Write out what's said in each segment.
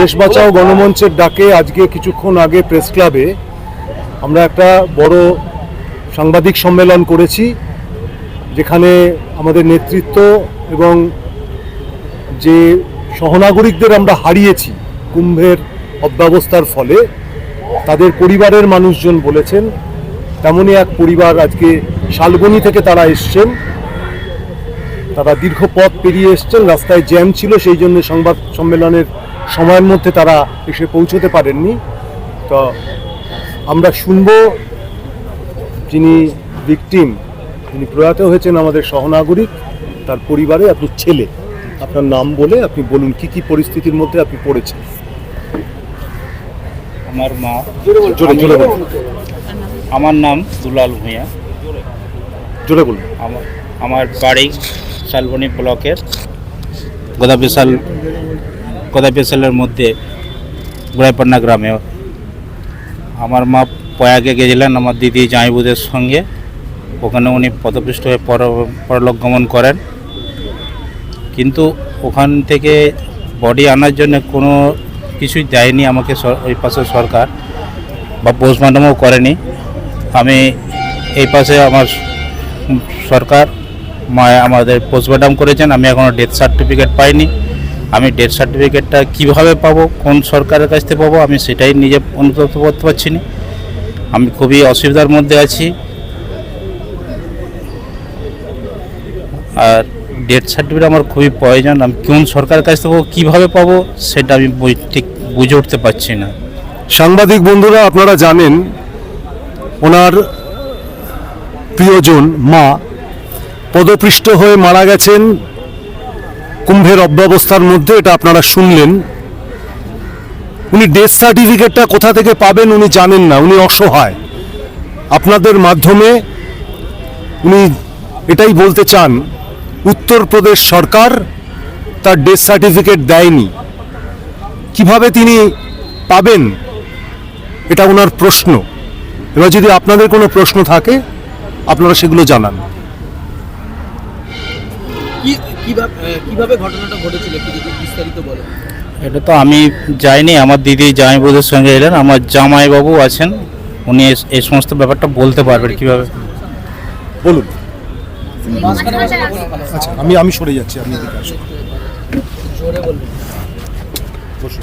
দেশ বাঁচাও গণমঞ্চের ডাকে আজকে কিছুক্ষণ আগে প্রেস ক্লাবে আমরা একটা বড় সাংবাদিক সম্মেলন করেছি, যেখানে আমাদের নেতৃত্ব এবং যে সহনাগরিকদের আমরা হারিয়েছি কুম্ভের অব্যবস্থার ফলে, তাদের পরিবারের মানুষজন বলেছেন, তেমনই এক পরিবার আজকে শালবনি থেকে তারা এসছেন। তারা দীর্ঘ পথ পেরিয়ে এসছেন রাস্তায় জ্যাম ছিল সেই জন্য সংবাদ সম্মেলনের সময়ের মধ্যে তারা এসে পৌঁছতে পারেননি। তো আমরা শুনব যিনি ভিকটিম যিনি প্রয়াত হয়েছেন আমাদের সহনাগরিক তার পরিবারে আপনি ছেলে। আপনার নাম বলে আপনি বলুন কি কি পরিস্থিতির মধ্যে আপনি পড়েছেন? আমার মা জোরে জোরে বলুন। আমার নাম দুলাল ভূঁইয়া। জোরে বলুন। আমার আমার বাড়ি শালবনি ব্লকের গোদাবিশাল গোদাবিশালের মধ্যে গোড়াইপান্না গ্রামে আমার মা প্রয়াগে গেছিলেন, আমার দিদি জাঁইবুদের সঙ্গে। ওখানে উনি পদপৃষ্ট হয়ে পর, পরলোক গমন করেন। কিন্তু ওখান থেকে বডি আনার জন্য কোনো কিছুই দেয়নি আমাকে ওই পাশে সরকার বা পোস্টমর্টমও করেনি। আমি এই পাশে আমার সরকার আমাদের পোস্টমর্টম করেছেন, আমি এখনও ডেথ সার্টিফিকেট পাইনি। আমি ডেথ সার্টিফিকেটটা কীভাবে পাবো, কোন সরকারের কাছ থেকে পাবো, আমি সেটাই নিজে অনুভব করতে পারছি না। আমি খুবই অসুবিধার মধ্যে আছি। আর ডেথ সার্টিফিকেট আমার খুবই প্রয়োজন, আমি কোন সরকারের কাছ থেকে কীভাবে পাবো, সেটা আমি ঠিক বুঝে উঠতে পারছি না। সাংবাদিক বন্ধুরা, আপনারা জানেন, ওনার প্রিয়জন মা পদপৃষ্ট হয়ে মারা গেছেন কুম্ভের অব্যবস্থার মধ্যে, এটা আপনারা শুনলেন। উনি ডেথ সার্টিফিকেটটা কোথা থেকে পাবেন উনি জানেন না, উনি অসহায়। আপনাদের মাধ্যমে উনি এটাই বলতে চান, উত্তরপ্রদেশ সরকার তার ডেথ সার্টিফিকেট দেয়নি। কীভাবে তিনি পাবেন, এটা ওনার প্রশ্ন। এবার যদি আপনাদের কোনো প্রশ্ন থাকে, আপনারা সেগুলো জানান। কি কীভাবে ঘটনাটা ঘটেছিল একটু যদি বিস্তারিত বলেন। এটা তো আমি যাইনি আমার দিদি জামাইবাবুদের সঙ্গে এলেন আমার জামাইবাবু আছেন উনি এই- সমস্ত ব্যাপারটা বলতে পারবেন কীভাবে। বলুন। আচ্ছা আমি আমি সরে যাচ্ছি আপনি এদিকে আসুন। জোরে বলবেন বসুন।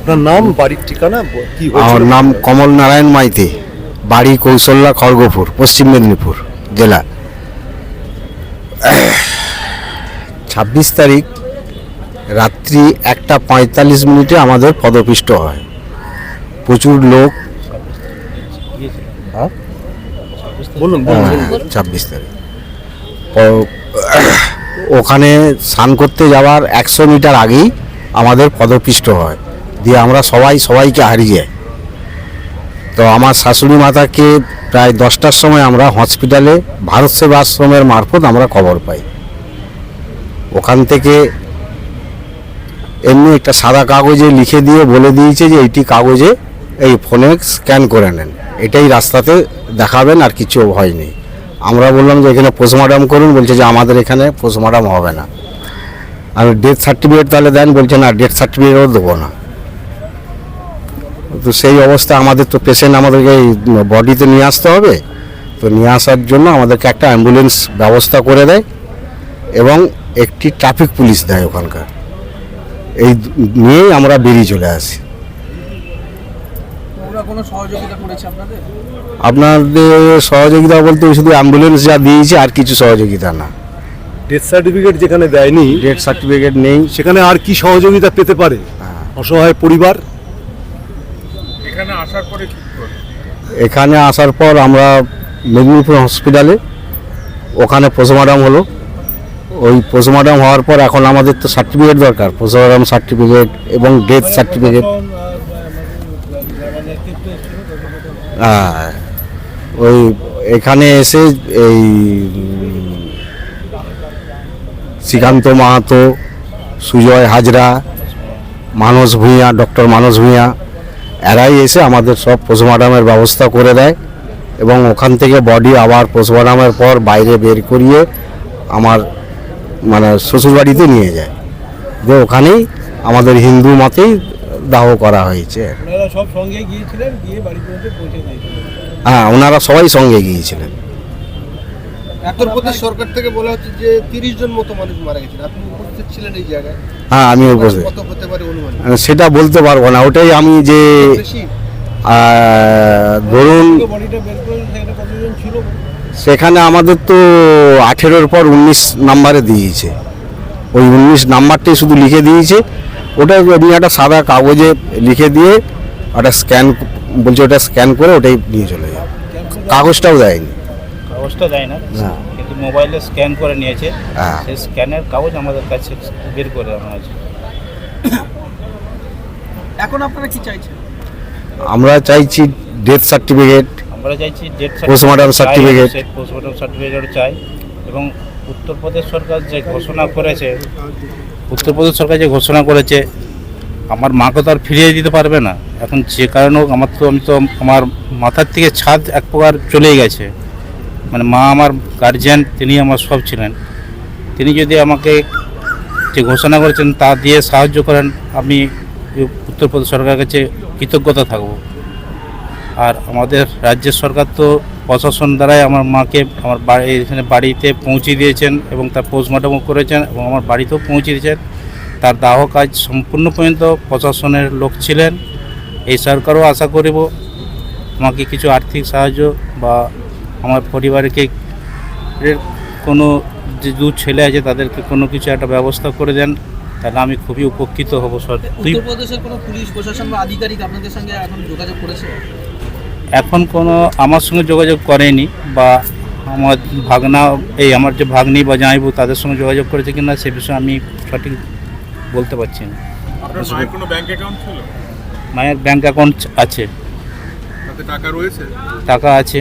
আপনার নাম বাড়ির ঠিকানা কি আমার নাম কমল নারায়ণ মাইতি। বাড়ি কৌশল্যা খড়গপুর পশ্চিম মেদিনীপুর জেলা। ছাব্বিশ তারিখ রাত্রি একটা পঁয়তাল্লিশ মিনিটে আমাদের পদপিষ্ট হয়। প্রচুর লোক। হ্যাঁ? বলুন বলুন ছাব্বিশ তারিখ। ওখানে স্নান করতে যাওয়ার একশো মিটার আগেই আমাদের পদপিষ্ট হয়। দিয়ে আমরা সবাই সবাইকে হারিয়ে যাই তো আমার শাশুড়ি মাতাকে প্রায় দশটার সময় আমরা হসপিটালে, ভারত সেবা আশ্রমের মারফত আমরা খবর পাই। ওখান থেকে এমনি একটা সাদা কাগজে লিখে দিয়ে বলে দিয়েছে যে এইটি কাগজে এই ফোনে স্ক্যান করে নেন। এটাই রাস্তাতে দেখাবেন আর কিছু হয়নি। আমরা বললাম যে এখানে পোস্টমর্টম করুন, বলছে যে আমাদের এখানে পোস্টমর্টম হবে না। আর ডেথ সার্টিফিকেট তাহলে দেন, বলছে না ডেথ সার্টিফিকেটও দেবো না। তো সেই অবস্থা আমাদের তো পেশেন্ট আমাদেরকে এই বডিতে নিয়ে আসতে হবে। তো নিয়ে আসার জন্য আমাদেরকে একটা অ্যাম্বুলেন্স ব্যবস্থা করে দেয় এবং একটি ট্রাফিক পুলিশ দেয় ওখানকার। এই নিয়েই আমরা বেরিয়ে চলে আসি। ওরা কোনো সহযোগিতা করেছে আপনাদের? আপনাদের সহযোগিতা বলতে শুধু অ্যাম্বুলেন্স যা দিয়েছে আর কিছু সহযোগিতা না। ডেথ সার্টিফিকেট যেখানে দেয়নি ডেথ সার্টিফিকেট নেই। সেখানে আর কি সহযোগিতা পেতে পারে? অসহায় পরিবার? এখানে আসার পর আমরা মেদিনীপুর হসপিটালে, ওখানে পোস্টমর্টম হলো। ওই পোস্টমর্টম হওয়ার পর এখন আমাদের তো সার্টিফিকেট দরকার, পোস্টমর্টম সার্টিফিকেট এবং ডেথ সার্টিফিকেট। হ্যাঁ ওই এখানে এসে এই শ্রীকান্ত মাহাতো, সুজয় হাজরা, মানস ভূঁইয়া, ডক্টর মানস ভূঁইয়া এরাই এসে আমাদের সব পোস্টমার্টামের ব্যবস্থা করে দেয় এবং ওখান থেকে বডি আবার পোস্টমার্টামের পর বাইরে বের করিয়ে আমার মানে শ্বশুরবাড়িতে নিয়ে যায়। যে ওখানেই আমাদের হিন্দু মতেই দাহ করা হয়েছে। হ্যাঁ ওনারা সবাই সঙ্গে গিয়েছিলেন। উত্তরপ্রদেশ সরকার থেকে বলা হচ্ছে যে তিরিশ জন মতো মানুষ মারা গেছেন। আপনি উপস্থিত ছিলেন এই জায়গায়? হ্যাঁ আমি উপস্থিত। কত হতে পারে অনুমান। সেটা বলতে পারব না। ওটাই আমি যে ধরুন সেখানে আমাদের তো আঠেরোর পর উনিশ নাম্বারে দিয়েছে। ওই উনিশ নাম্বারটাই শুধু লিখে দিয়েছে। ওটা এমনি একটা সাদা কাগজে লিখে দিয়ে ওটা স্ক্যান বলছে ওটা স্ক্যান করে ওটাই নিয়ে চলে যাবে কাগজটাও দেয়নি। কাগজটা দেয় না। কিন্তু মোবাইলে স্ক্যান করে নিয়েছে। হ্যাঁ। সেই স্ক্যানের কাগজ আমাদের কাছে বের করে আনা আছে এখন আপনারা কি চাইছেন? আমরা চাইছি ডেথ সার্টিফিকেট আমরা চাইছি death Postmortem certificate। Postmortem certificate চাই এবং উত্তরপ্রদেশ সরকার যে ঘোষণা করেছে উত্তরপ্রদেশ সরকার যে ঘোষণা করেছে আমার মাকে তো আর ফিরিয়ে দিতে পারবে না। এখন যে কারণে হোক আমার তো আমি তো আমার মাথার থেকে ছাদ এক প্রকার চলেই গেছে। মানে মা আমার গার্জিয়ান তিনি আমার সব ছিলেন। তিনি যদি আমাকে যে ঘোষণা করেছেন তা দিয়ে সাহায্য করেন, আমি উত্তরপ্রদেশ সরকারের কাছে কৃতজ্ঞতা থাকব। আর আমাদের রাজ্যের সরকার তো প্রশাসন দ্বারাই আমার মাকে আমার বাড়ি, এখানে বাড়িতে পৌঁছে দিয়েছেন এবং তার পোস্টমর্টমও করেছেন এবং আমার বাড়িতেও পৌঁছে দিয়েছেন। তার দাহ কাজ সম্পূর্ণ পর্যন্ত প্রশাসনের লোক ছিলেন। এই সরকারও আশা করিব, আমাকে কিছু আর্থিক সাহায্য বা আমার পরিবারকে এর কোনো যে দু ছেলে আছে তাদেরকে কোনো কিছু একটা ব্যবস্থা করে দেন তাহলে আমি খুবই উপকৃত হব সত্যি উত্তরপ্রদেশের কোনো পুলিশ প্রশাসন বা আধিকারিক আপনাদের সঙ্গে এখন যোগাযোগ করেছে? এখন কোনো আমার সঙ্গে যোগাযোগ করেনি বা আমার ভাগনা এই আমার যে ভাগ্নি বা জামাইবু তাদের সঙ্গে যোগাযোগ করেছে কিনা সে বিষয়ে আমি সঠিক বলতে পারছি না। মায়ের কোনো ব্যাংক অ্যাকাউন্ট ছিল? মায়ের ব্যাংক অ্যাকাউন্ট আছে। টাকা রয়েছে? টাকা আছে।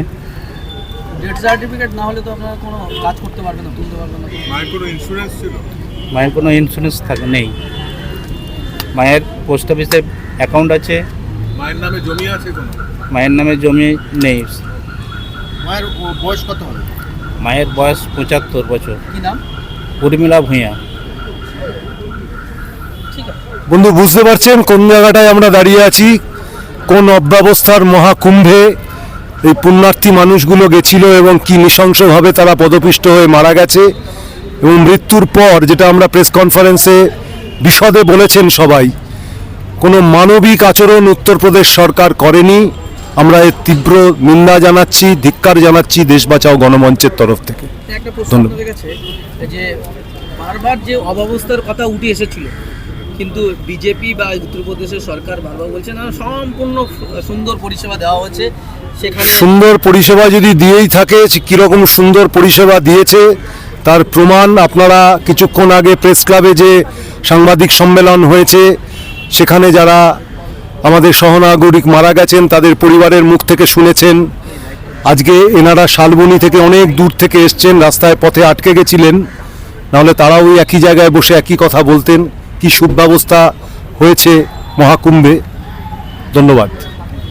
ডেথ সার্টিফিকেট না হলে তো আপনারা কোনো কাজ করতে পারবেন না তুলতে পারবেন না। মায়ের কোনো ইন্স্যুরেন্স ছিল? মায়ের কোনো ইন্স্যুরেন্স থাকে নেই। মায়ের পোস্ট অফিসে অ্যাকাউন্ট আছে। মায়ের নামে জমি আছে কোনো? মায়ের নামে জমি নেই। মায়ের বয়স কত হবে? মায়ের বয়স পঁচাত্তর বছর। কি নাম? উর্মিলা ভূঁইয়া। ঠিক আছে। বন্ধু বুঝতে পারছেন কোন জায়গাটায় আমরা দাঁড়িয়ে আছি? কোন অব্যবস্থার মহাকুম্ভে এই পুণ্যার্থী মানুষগুলো গেছিল এবং কি নৃশংসভাবে তারা পদপিষ্ট হয়ে মারা গেছে এবং মৃত্যুর পর যেটা আমরা প্রেস কনফারেন্সে বিশদে বলেছেন সবাই কোনো মানবিক আচরণ উত্তরপ্রদেশ সরকার করেনি আমরা এর তীব্র নিন্দা জানাচ্ছি ধিক্কার জানাচ্ছি দেশ বাঁচাও গণমঞ্চের তরফ থেকে ধন্যবাদ। যে বারবার যে অব্যবস্থার কথা উঠে এসেছিল কিন্তু বিজেপি বা উত্তরপ্রদেশের সরকার বারবার বলছে, না, সম্পূর্ণ সুন্দর পরিষেবা দেওয়া হচ্ছে সেখানে সুন্দর পরিষেবা যদি দিয়েই থাকে কীরকম সুন্দর পরিষেবা দিয়েছে, তার প্রমাণ আপনারা কিছুক্ষণ আগে প্রেস ক্লাবে যে সাংবাদিক সম্মেলন হয়েছে, সেখানে যারা আমাদের সহনাগরিক মারা গেছেন, তাদের পরিবারের মুখ থেকে শুনেছেন। আজকে এনারা শালবনি থেকে অনেক দূর থেকে এসছেন, রাস্তায় পথে আটকে গেছিলেন। নাহলে তারাও ওই একই জায়গায় বসে একই কথা বলতেন। কি সুব্যবস্থা হয়েছে মহাকুম্ভে? ধন্যবাদ।